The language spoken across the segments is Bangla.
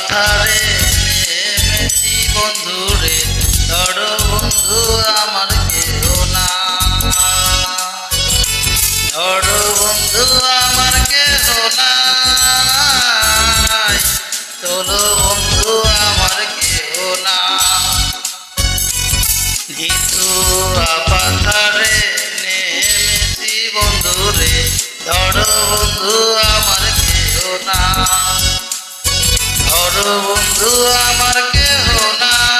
পাথারে নেমেছি বন্ধুরে ধরো বন্ধু আমার কেউ না। ধরো বন্ধু আমার কেউ না তোলো বন্ধু আমার কেউ না। গীতু পাথারে নেমেছি বন্ধুরে ধরো বন্ধু আমার কেউ না। বন্ধু আমার কেহ না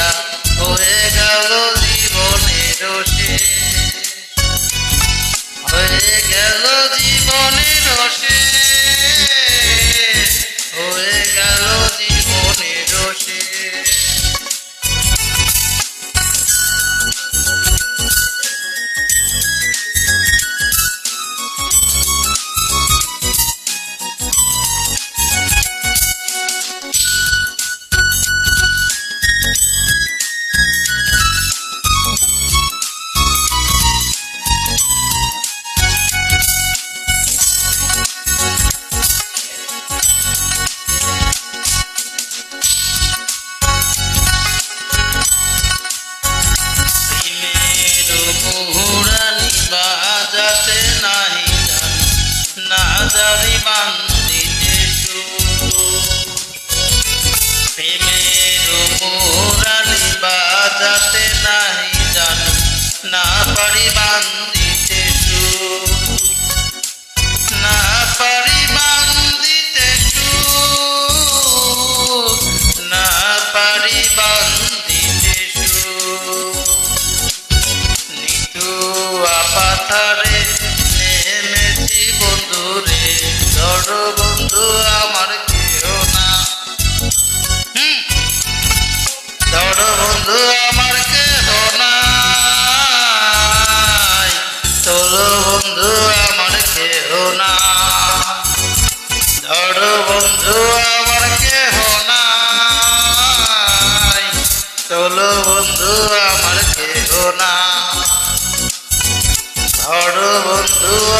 করিয়া হয়ে গেল জীবনের শেষ হয়ে গেল জীবনের শেষ আপাথারে নেমেছি বন্ধুরে ধরো বন্ধু আমার কেউ না। ধরো বন্ধু বন্ধু Ooh.